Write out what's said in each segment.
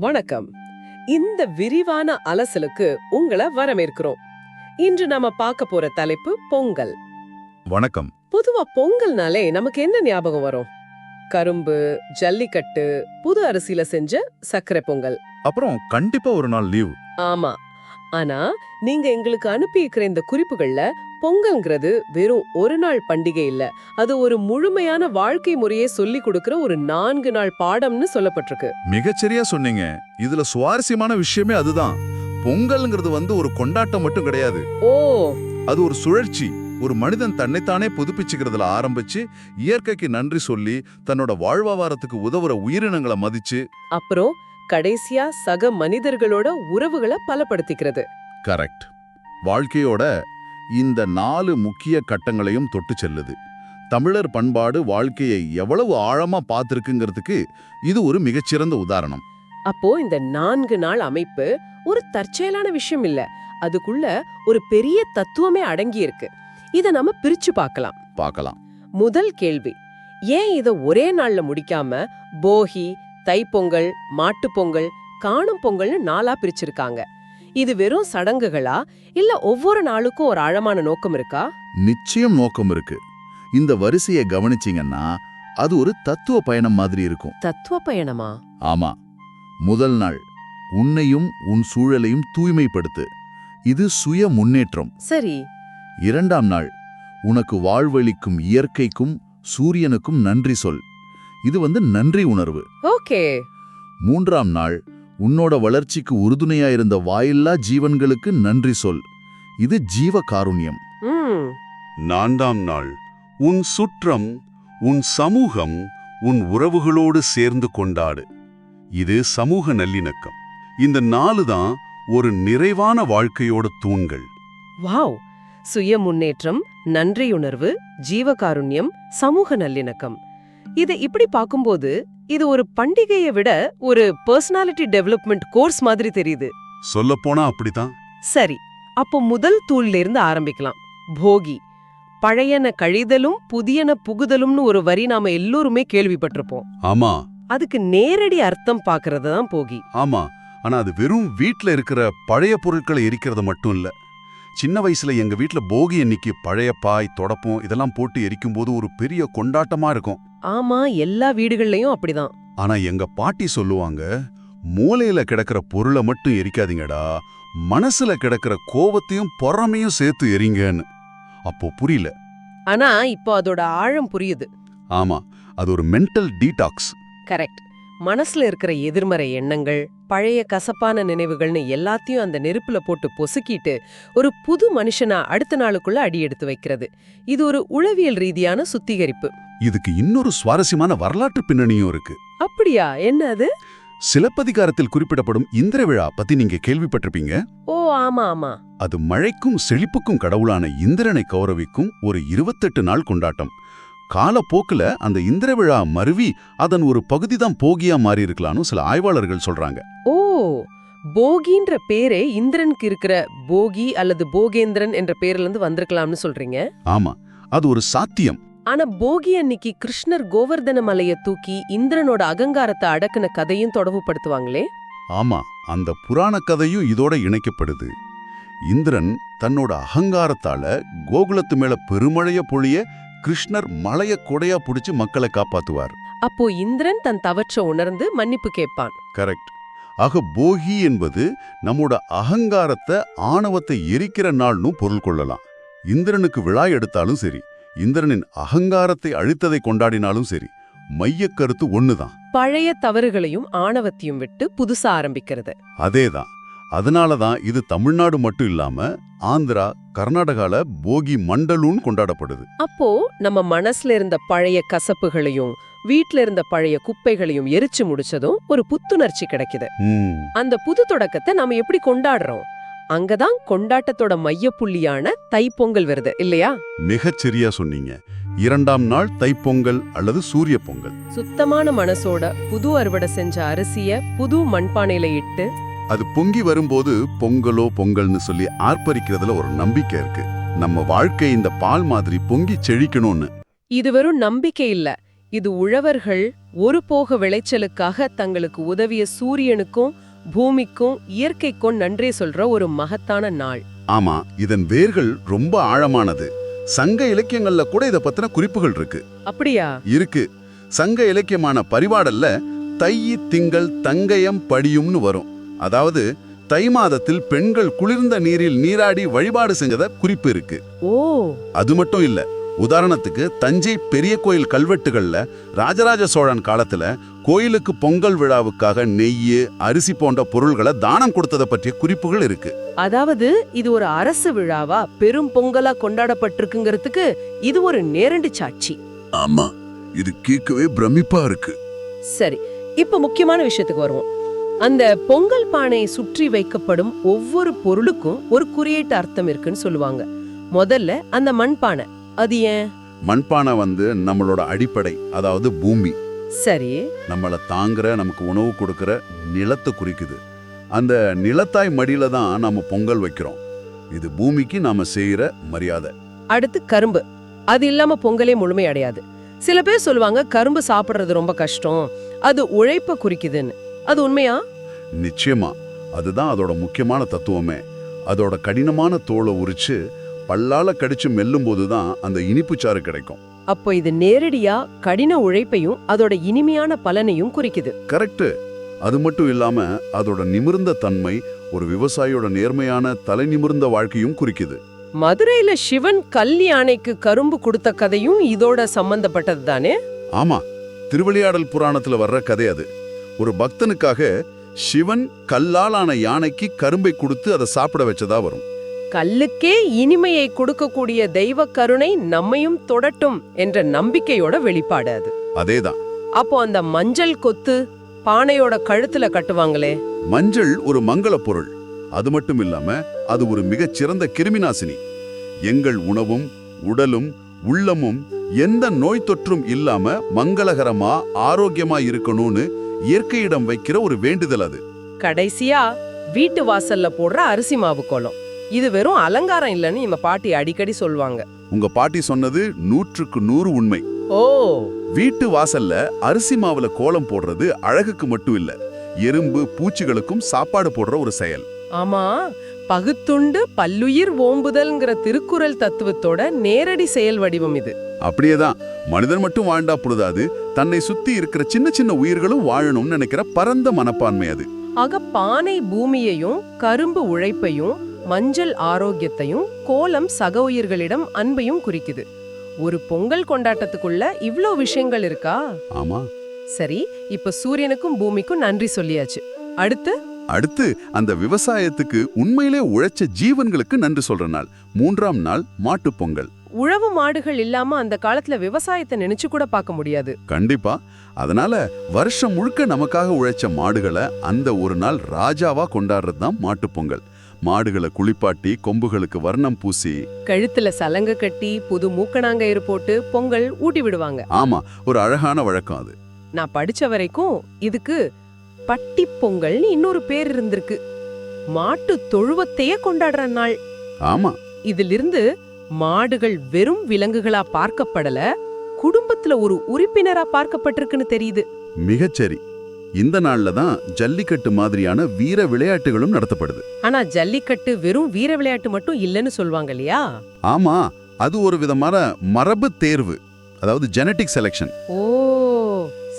வணக்கம். இந்த விரிவான அலசலுக்கு உங்களை வரவேற்கிறோம். இன்று நாம பார்க்க போற தலைப்பு பொங்கல். வணக்கம். பொதுவா பொங்கல்னாலே நமக்கு என்ன ஞாபகம் வரும்? கரும்பு ஜல்லிக்கட்டு புது அரிசியில செஞ்ச சர்க்கரை பொங்கல். அப்புறம் கண்டிப்பா ஒரு நாள் லீவ். ஆமா. ஆனா நீங்க எங்களுக்கு அனுப்பியிருக்கிற இந்த குறிப்புகள்ல பொங்கல்ங்கிறது வெறும் ஒரு நாள் பண்டிகை இல்ல. அது ஒரு முழுமையான வாழ்க்கை முறையை சொல்லி கொடுக்கிற ஒரு நான்கு நாள் பாடம்னு சொல்லப்பட்டிருக்கு. மிகச்சரியா சொன்னீங்க. இதுல சுவாரஸ்யமான விஷயமே அதுதான். பொங்கல்ங்கிறது வந்து ஒரு கொண்டாட்டம் மட்டும் கிடையாது. ஓ! அது ஒரு சுழற்சி. ஒரு மனிதன் தன்னைத்தானே புதுப்பிச்சுக்கிறதுல ஆரம்பிச்சு இயற்கைக்கு நன்றி சொல்லி தன்னோட வாழ்வாதாரத்துக்கு உதவுற உயிரினங்களை மதிச்சு அப்புறம் கடைசியா சக மனிதர்களோட உறவுகளை பலப்படுத்திக்கிறது. கரெக்ட். வாழ்க்கையோட இந்த நாலு முக்கிய கட்டங்களையும் தொட்டு செல்லுது. தமிழர் பண்பாடு வாழ்க்கையை எவ்வளவு ஆழமா பார்த்திருக்குங்கிறதுக்கு இது ஒரு மிகச்சிறந்த உதாரணம். அப்போ இந்த நான்கு நாள் அமைப்பு ஒரு தற்செயலான விஷயம் இல்ல. அதுக்குள்ள ஒரு பெரிய தத்துவமே அடங்கி இருக்கு இத நம்ம பிரிச்சு பார்க்கலாம். பார்க்கலாம். முதல் கேள்வி. ஏன் இத ஒரே நாள்ல முடிக்காம போகி தைப்பொங்கல் மாட்டுப் பொங்கல் காணும் பொங்கல்னு நாளா பிரிச்சிருக்காங்க? இது வெறும் சடங்குகளா? இல்ல ஒவ்வொரு நாளுக்கும் ஒரு ஆழமான நோக்கம் இருக்கா? நிச்சயம் நோக்கம் இருக்கு. இந்த வரிசையை கவனிச்சீங்கன்னா அது ஒரு தத்துவ பயணம் மாதிரி இருக்கும். தத்துவ பயணமா? ஆமா. முதல் நாள் உன்னையும் உன் சூழலையும் தூய்மைப்படுத்து. இது சுய முன்னேற்றம். சரி. இரண்டாம் நாள் உனக்கு வாழ்வளிக்கும் இயற்கைக்கும் சூரியனுக்கும் நன்றி சொல். இது வந்து நன்றி உணர்வு. ஓகே. மூன்றாம் நாள் உன்னோட வளர்ச்சிக்கு உறுதுணையா இருந்த வாயில்லா ஜீவன்களுக்கு நன்றி சொல். இது ஜீவ காருண்யம். ம். நான்காம் நாள். உன் சுற்றம் உன் சமூகம் உன் உறவுகளோடு சேர்ந்து கொண்டாடு. இது சமூக நல்லிணக்கம். இந்த நாலு தான் ஒரு நிறைவான வாழ்க்கையோட தூண்கள். வாவ். சுய முன்னேற்றம் நன்றியுணர்வு ஜீவகாருண்யம் சமூக நல்லிணக்கம். இதை இப்படி பார்க்கும்போது இது ஒரு பண்டிகையை விட ஒரு பர்சனாலிட்டி டெவலப்மெண்ட் கோர்ஸ் மாதிரி தெரியுது. சொல்லப்போனா அப்படித்தான். சரி அப்போ முதல் தூள்ல இருந்து ஆரம்பிக்கலாம். போகி. பழையன கழிதலும் புதியன புகுதலும்னு ஒரு வரி நாம எல்லோருமே கேள்விப்பட்டிருப்போம். ஆமா. அதுக்கு நேரடி அர்த்தம் பார்க்கறது தான் போகி. ஆமா ஆனா அது வெறும் வீட்ல இருக்கிற பழைய பொருட்களை எரிக்கிறது மட்டும் இல்ல. சின்ன வயசுல எங்க வீட்ல போகி அன்னைக்கு பழைய பாய் தொடப்பம் இதெல்லாம் போட்டு எரிக்கும்போது ஒரு பெரிய கொண்டாட்டமா இருக்கும். ஆமா எல்லா வீடுகள்லயும் அப்படிதான். ஆனா எங்க பாட்டி சொல்லுவாங்க மூலையில கிடக்கிற பொருளை மட்டும் எரிக்காதீங்கடா மனசுல கிடக்கிற கோவத்தையும் பொறாமையும் சேர்த்து எரிங்கன்னு. அப்போ புரியல. ஆனா இப்போ அதோட ஆழம் புரியுது. ஆமா அது ஒரு மென்டல் டீடாக்ஸ் கரெக்ட் மனசுல இருக்கிற எதிர்மறை எண்ணங்கள் பழைய கசப்பான நினைவுகள்னு எல்லாத்தையும் அந்த நெருப்புல போட்டு பொசுக்கிட்டு ஒரு புது மனுஷனா அடுத்த நாளுக்குள்ள அடி எடுத்து வைக்கிறது. இது ஒரு உளவியல் ரீதியான சுத்திகரிப்பு. இதுக்கு இன்னொரு சுவாரஸ்யமான வரலாற்று பின்னணியும் இருக்கு. அப்படியா? என்ன அது? சிலப்பதிகாரத்தில் குறிப்பிடப்படும் இந்திர விழா பத்தி நீங்க கேள்விப்பட்டிருப்பீங்க. ஓ ஆமா ஆமா. அது மழைக்கும் செழிப்புக்கும் கடவுளான இந்திரனை கௌரவிக்கும் ஒரு இருபத்தெட்டு நாள் கொண்டாட்டம். காலப்போக்குல அந்த இந்திர விழா மருவி அதன் ஒரு பகுதி தான் போகியா மாறி இருக்கலாம்னு சில ஆய்வாளர்கள் சொல்றாங்க. ஓ போகின்ற பேரே இந்திரனுக்கு இருக்கிற போகி அல்லது போகேந்திரன் என்ற பேர்ல இருந்து வந்திருக்கலாம்னு சொல்றீங்க? ஆமா அது ஒரு சாத்தியம். ஆனா போகி அன்னிக்கு கிருஷ்ணர் கோவர்தன மலைய தூக்கி இந்திரனோட அகங்காரத்தை அடக்குன கதையும் தொடர்புபடுத்துவாங்களே? ஆமா அந்த புராண கதையும் இதோட இணைக்கப்படுது. இந்திரன் தன்னோட அகங்காரத்தால கோகுலத்து மேல பெருமழைய பொழிய கிருஷ்ணர் மலைய கொடையா புடிச்சு மக்களை காப்பாத்துவார். அப்போ இந்திரன் தன் தவற்ற உணர்ந்து மன்னிப்பு கேட்பான். கரெக்ட். ஆக போகி என்பது நம்மோட அகங்காரத்தை ஆணவத்தை எரிக்கிற நாள்னு பொருள் கொள்ளலாம். இந்திரனுக்கு விழா எடுத்தாலும் சரி இந்திரனின் அகங்காரத்தை அழித்ததை கொண்டாடினாலும் சரி மையக் கருத்து ஒண்ணுதான். பழைய தவறுகளையும் ஆணவத்தையும் விட்டு புதுசா ஆரம்பிக்கிறது. அதேதான். அதனால தான் இது தமிழ்நாடு மட்டும் இல்லாம ஆந்திரா கர்நாடகால போகி மண்டலுன்னு கொண்டாடப்படுது. அப்போ நம்ம மனசுல இருந்த பழைய கசப்புகளையும் வீட்ல இருந்த பழைய குப்பைகளையும் எரிச்சு முடிச்சதும் ஒரு புத்துணர்ச்சி கிடைக்குது. அந்த புது தொடக்கத்தை நாம எப்படி கொண்டாடுறோம்? அங்கதான் கொண்டாட்டத்தோட மையப்புள்ளியான தைப்பொங்கல் வருது இல்லையா? மிகச் சரியா சொன்னீங்க. இரண்டாம் நாள் தைப்பொங்கல் அல்லது சூரிய பொங்கல். சுத்தமான மனசோட புது அறுவடை செஞ்ச அரிசிய புது மண்பானையில இட்டு அது பொங்கி வரும்போது பொங்கலோ பொங்கல்னு சொல்லி ஆர்ப்பரிக்கிறதுல ஒரு நம்பிக்கை இருக்கு. நம்ம வாழ்க்கை இந்த பால் மாதிரி பொங்கி செழிக்கணும்னு. இது வெறும் நம்பிக்கை இல்ல. இது உழவர்கள் ஒரு போக விளைச்சலுக்காக தங்களுக்கு உதவிய சூரியனுக்கும் பூமிக்கும் இயற்கைக்கும் நன்றி சொல்ற ஒரு மகத்தான நாள். ஆமா இதன் வேர்கள் ரொம்ப ஆழமானது. சங்க இலக்கியங்கள்ல கூட இத பத்தின குறிப்புகள் இருக்கு. அப்படியா? இருக்கு. சங்க இலக்கியமான பரிபாடல்ல தையி திங்கள் தங்கயம் படியும்னு வரும். அதாவது தை மாதத்தில் பெண்கள் குளிர்ந்த நீரில் நீராடி வழிபாடு செஞ்சத குறிப்பு இருக்கு. ஓ. அது மட்டும் இல்ல உதாரணத்துக்கு தஞ்சை பெரிய கோயில் கல்வெட்டுகள்ல ராஜராஜ சோழன் காலத்துல கோயிலுக்கு பொங்கல் விழாவுக்காக நெய் அரிசி போன்ற பொருள்களை தானம் கொடுத்தத பற்றிய குறிப்புகள் இருக்கு. அதாவது இது ஒரு அரசு விழாவா? பெரும் பொங்கலா கொண்டாடப்பட்டிருக்குங்கிறதுக்கு இது ஒரு நேரடி சாட்சி. ஆமா இது கேட்கவே பிரமிப்பா இருக்கு. சரி இப்ப முக்கியமான விஷயத்துக்கு வருவோம். அந்த பொங்கல் பானையை சுற்றி வைக்கப்படும் ஒவ்வொரு பொருளுக்கும் ஒரு குறியீட்டு அர்த்தம் இருக்குன்னு சொல்லுவாங்க. முதல்ல அந்த மண்பானை. அது ஏன்? மண்பானை வந்து நம்மளோட அடிப்படை அதாவது பூமி. சரி. நம்மளை தாங்குற நமக்கு உணவு கொடுக்கிற நிலத்தை குறிக்குது. அந்த நிலத்தாய் மடியில தான் நம்ம பொங்கல் வைக்கிறோம். இது பூமிக்கு நாம செய்யற மரியாதை. அடுத்து கரும்பு. அது இல்லாம பொங்கலே முழுமை அடையாது. சில பேர் சொல்லுவாங்க கரும்பு சாப்பிடுறது ரொம்ப கஷ்டம். அது உழைப்ப குறிக்குதுன்னு. அது உண்மையா? நிச்சயமா. அதுதான் அதோட முக்கியமான தத்துவமே. அதோட கடினமான தோலை உரிச்சு பல்லால கடிச்சு மெல்லும் போதுதான் அந்த இனிப்புச்சாறு கிடைக்கும். அப்போ இது நேரடியா கடின உழைப்பையும் அதோட இனிமையான பலனையும் குறிக்குது. கரெக்ட் அது மட்டும் இல்லாம அதோட நிமிர்ந்த தன்மை ஒரு விவசாயியோட நேர்மையான தலை நிமிர்ந்த வாழ்க்கையும் குறிக்குது. மதுரையில சிவன் கல் யானைக்கு கரும்பு கொடுத்த கதையும் இதோட சம்பந்தப்பட்டது தானே? ஆமா. திருவிளையாடல் புராணத்துல வர்ற கதை அது. ஒரு பக்தனுக்காக சிவன் கல்லாலான யானைக்கு கரும்பை கொடுத்து அதை சாப்பிட வச்சதா வரும். கல்லுக்கே இனிமையை கொடுக்கக்கூடிய தெய்வ கருணை நம்மையும் தொடட்டும் என்ற நம்பிக்கையோட வெளிப்பாடு அது. அதேதான். அப்போ அந்த மஞ்சள் கொத்து பானையோட கழுத்துல கட்டுவாங்களே. மஞ்சள் ஒரு மங்கள பொருள். அது மட்டும் இல்லாம அது ஒரு மிகச் சிறந்த கிருமிநாசினி. எங்கள் உணவும் உடலும் உள்ளமும் எந்த நோய் தொற்றும் இல்லாம மங்களகரமா ஆரோக்கியமா இருக்கணும்னு இயற்கையிடம் வைக்கிற ஒரு வேண்டுதல் அது. கடைசியா வீட்டு வாசல்ல போடுற அரிசி மாவு கோலம். இது வெறும் அலங்காரம் இல்லைன்னு நம்ம பாட்டி அடிக்கடி சொல்லுவாங்க. உங்க பாட்டி சொன்னது நூற்றுக்கு நூறு உண்மை. ஓ! வீட்டு வாசல்ல அரிசி மாவுல கோலம் போடுறது அழகுக்கு மட்டும் இல்ல எறும்பு பூச்சிகளுக்கும் சாப்பாடு போடுற ஒரு செயல். ஆமா. பகுத்துண்டு பல்லுயிர் ஓம்புதல்ங்கிற திருக்குறள் தத்துவத்தோட நேரடி செயல் வடிவம் இது. அப்படியேதான். மனிதன் மட்டும் வாழ்ந்தா பொழுதாது தன்னை சுத்தி இருக்கிற சின்ன சின்ன உயிர்களும் வாழணும்னு நினைக்கிற பரந்த மனப்பான்மை அது. ஆக பானை பூமியையும் கரும்பு உழைப்பையும் மஞ்சள் ஆரோக்கியத்தையும் கோலம் சக உயிர்களிடம் அன்பையும் குறிக்குது. ஒரு பொங்கல் கொண்டாட்டத்துக்குள்ள இவ்ளோ விஷயங்கள் இருக்கா? ஆமா. சரி இப்ப சூரியனுக்கும் பூமிக்கும் நன்றி சொல்லியாச்சு. அடுத்து அடுத்து அந்த விவசாயத்துக்கு உண்மையிலே உழைச்ச ஜீவன்களுக்கு நன்றி சொல்ற நாள். மூன்றாம் நாள் மாட்டுப் பொங்கல். உழவு மாடுகள் இல்லாம அந்த காலத்துல விவசாயத்தை நினைச்சு கூட பார்க்க முடியாது. கண்டிப்பா. அதனால வருஷம் முழுக்க நமக்காக உழைச்ச மாடுகளை அந்த ஒரு நாள் ராஜாவா கொண்டாடுறது தான் மாட்டுப் பொங்கல். மாடுகளை குளிப்பாட்டி கொம்புகளுக்கு வர்ணம் பூசி கழுத்துல சலங்க கட்டி புது மூக்கணாங்கயிறு போட்டு பொங்கல் ஊட்டி விடுவாங்க. ஆமா ஒரு அழகான வழக்கம் அது. நான் படிச்ச வரைக்கும் இதுக்கு பட்டி பொங்கல்னு இன்னொரு பேர் இருந்திருக்கு. மாட்டு தொழுவத்தையே கொண்டாடுற நாள். ஆமா. இதிலிருந்து மாடுகள் வெறும் விலங்குகளா பார்க்கப்படல குடும்பத்துல ஒரு உறுப்பினரா பார்க்கப்பட்டிருக்குன்னு தெரியுது. மிகச்சரி இந்த நாள்ல தான் ஜல்லிக்கட்டு மாதிரியான வீர விளையாட்டுகளும் நடத்தப்படுது. ஆனா ஜல்லிக்கட்டு வெறும் வீர விளையாட்டு மட்டும் இல்லைன்னு சொல்லுவாங்க இல்லையா? ஆமா. அது ஒரு விதமான மரபு தேர்வு. அதாவது ஜெனட்டிக் செலெக்ஷன் ஓ.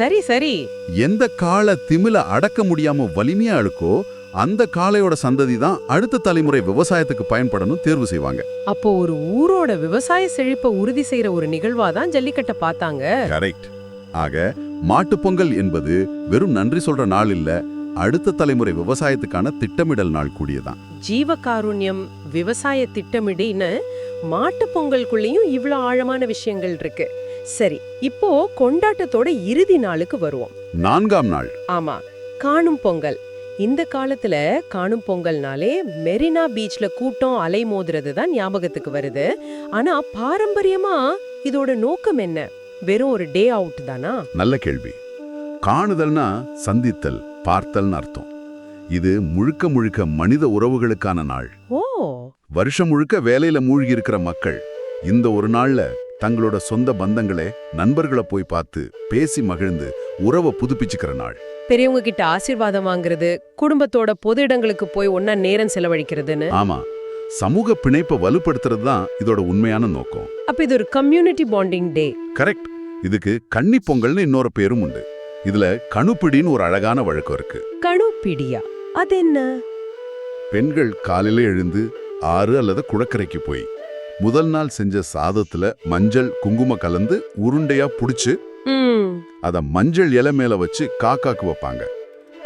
சரி சரி. எந்த காளை திமில அடக்க முடியாம வலிமையா இருக்கோ அந்த காளையோட சந்ததி தான் அடுத்த தலைமுறை விவசாயத்துக்கு பயன்படணும் தேர்வு செய்வாங்க. அப்போ ஒரு ஊரோட விவசாய செழிப்பை உறுதி செய்யற ஒரு நிகழ்வா தான் ஜல்லிக்கட்டை பார்த்தாங்க. கரெக்ட் ஆக மாட்டுப் பொங்கல் என்பது வெறும் நன்றி சொல்ற நாள் இல்ல அடுத்த தலைமுறை விவசாயத்துக்கான திட்டமிடல் நாள் கூடியதான். ஜீவகாருண்யம் விவசாய திட்டமிடின்னு மாட்டு பொங்கலுக்குள்ளேயும் இவ்ளோ ஆழமான விஷயங்கள் இருக்கு. சரி இப்போ கொண்டாட்டத்தோட இறுதி நாளுக்கு வருவோம். நான்காம் நாள். ஆமா காணும் பொங்கல். இந்த காலத்துல காணும் பொங்கல்னாலே மெரினா பீச்ல கூட்டம் அலை மோதுறது தான் ஞாபகத்துக்கு வருது. ஆனா பாரம்பரியமா இதோட நோக்கம் என்ன? வெறும் ஒரு டே அவுட் தானா? நல்ல கேள்வி. காணுதல்னா சந்தித்தல் பார்த்தல்னு அர்த்தம். இது முழுக்க முழுக்க மனித உறவுகளுக்கான நாள். ஓ. வருஷம் முழுக்க வேலையில மூழ்கி இருக்கிற மக்கள் இந்த ஒரு நாள்ல தங்களோட சொந்த பந்தங்களே நண்பர்களை போய் பார்த்து பேசி மகிழ்ந்து உறவை புதுப்பிச்சுக்கிற நாள். பெரியவங்க கிட்ட ஆசீர்வாதம் வாங்குறது குடும்பத்தோட பொது இடங்களுக்கு போய் ஒன்னா நேரம் செலவழிக்கிறதுன்னு? ஆமா. சமூக பிணைப்பை வலுப்படுத்துறது தான் இதோட உண்மையான நோக்கம். அப்ப இது ஒரு கம்யூனிட்டி பாண்டிங் டே கரெக்ட் இதுக்கு கன்னி பொங்கல்னு இன்னொரு பேரும் உண்டு. இதுல கணுப்பிடின்னு ஒரு அழகான வழக்கம் இருக்கு. கணுப்பிடியா? அது என்ன பெண்கள் காலையில எழுந்து ஆறு அல்லது குளக்கரைக்கு போய் முதல் நாள் செஞ்ச சாதத்துல மஞ்சள் குங்கும கலந்து உருண்டையா புடிச்சு அத மஞ்சள் இலை மேல வச்சு காக்காக்கு வைப்பாங்க.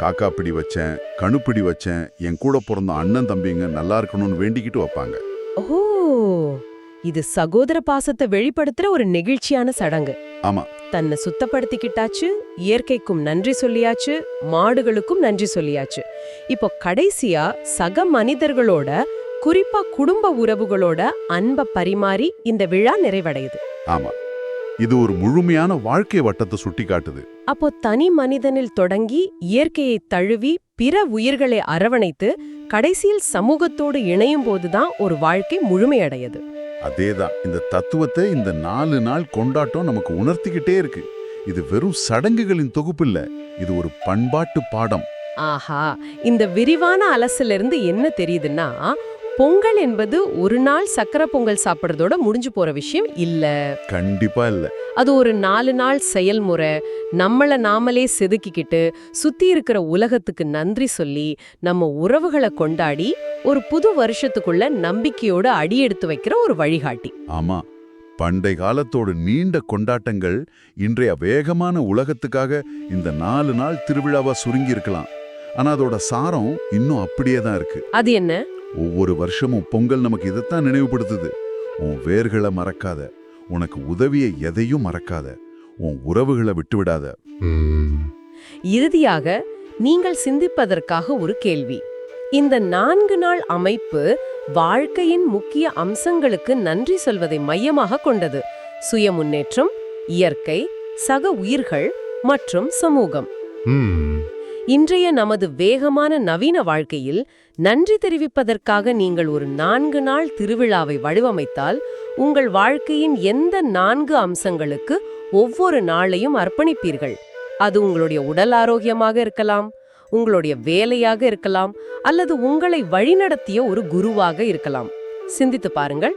காக்கா பிடி வச்சேன் கணுப்பிடி வச்சேன் என் கூட பிறந்த அண்ணன் தம்பிங்க நல்லா இருக்கணும்னு வேண்டிக்கிட்டு வைப்பாங்க. ஓ இது சகோதர பாசத்தை வெளிப்படுத்துற ஒரு நெகிழ்ச்சியான சடங்கு. ஆமா. தன்னை சுத்தப்படுத்திக்கிட்டாச்சு இயற்கைக்கும் நன்றி சொல்லியாச்சு மாடுகளுக்கும் நன்றி சொல்லியாச்சு. இப்போ கடைசியா சக மனிதர்களோட குறிப்பா குடும்ப உறவுகளோட அன்பை பரிமாறி இந்த விழா நிறைவடையுது. ஆமா. இது ஒரு முழுமையான வாழ்க்கை வட்டத்தை சுட்டி காட்டுது அப்போ தனி மனிதனில் தொடங்கி இயற்கையை தழுவி பிற உயிர்களை அரவணைத்து கடைசியில் சமூகத்தோடு இணையும் போதுதான் ஒரு வாழ்க்கை முழுமையடையுது. அதேதான். இந்த தத்துவத்தை இந்த நாலு நாள் கொண்டாட்டம் நமக்கு உணர்த்திக்கிட்டே இருக்கு. இது வெறும் சடங்குகளின் தொகுப்பு இல்ல இது ஒரு பண்பாட்டு பாடம். ஆஹா. இந்த விரிவான அலசிலிருந்து என்ன தெரியுதுன்னா பொங்கல் என்பது ஒரு நாள் சக்கரை பொங்கல் சாப்பிடுறதோட முடிஞ்சு போற விஷயம் இல்ல. கண்டிப்பா இல்ல. அது ஒரு நாலு நாள் செயல்முறை. நம்மள நாமளே செதுக்கிக்கிட்டு சுத்தி இருக்கிற உலகத்துக்கு நன்றி சொல்லி நம்ம உறவுகளை கொண்டாடி ஒரு புது வருஷத்துக்குள்ள நம்பிக்கையோட அடி எடுத்து வைக்கிற ஒரு வழிகாட்டி. ஆமா. பண்டை காலத்தோட நீண்ட கொண்டாட்டங்கள் இன்றைய வேகமான உலகத்துக்காக இந்த நாலு நாள் திருவிழாவா சுருங்கி இருக்கலாம். ஆனா அதோட சாரம் இன்னும் அப்படியே தான் இருக்கு. அது என்ன? ஒவ்வொரு வருஷமும் பொங்கல் நமக்கு இதைத்தான் நினைவுபடுத்துது. உன் வேர்களை மறக்காத. உனக்கு உதவிய எதையும் மறக்காத. உன் உறவுகளை விட்டுவிடாத. இறுதியாக நீங்கள் சிந்திப்பதற்காக ஒரு கேள்வி. இந்த நான்கு நாள் அமைப்பு வாழ்க்கையின் முக்கிய அம்சங்களுக்கு நன்றி சொல்வதை மையமாக கொண்டது. சுய முன்னேற்றம் இயற்கை சக உயிர்கள் மற்றும் சமூகம். இன்றைய நமது வேகமான நவீன வாழ்க்கையில் நன்றி தெரிவிப்பதற்காக நீங்கள் ஒரு நான்கு நாள் திருவிழாவை வடிவமைத்தால் உங்கள் வாழ்க்கையின் எந்த நான்கு அம்சங்களுக்கு ஒவ்வொரு நாளையும் அர்ப்பணிப்பீர்கள். அது உங்களுடைய உடல் ஆரோக்கியமாக இருக்கலாம் உங்களுடைய வேலையாக இருக்கலாம் அல்லது உங்களை வழிநடத்திய ஒரு குருவாக இருக்கலாம். சிந்தித்து பாருங்கள்.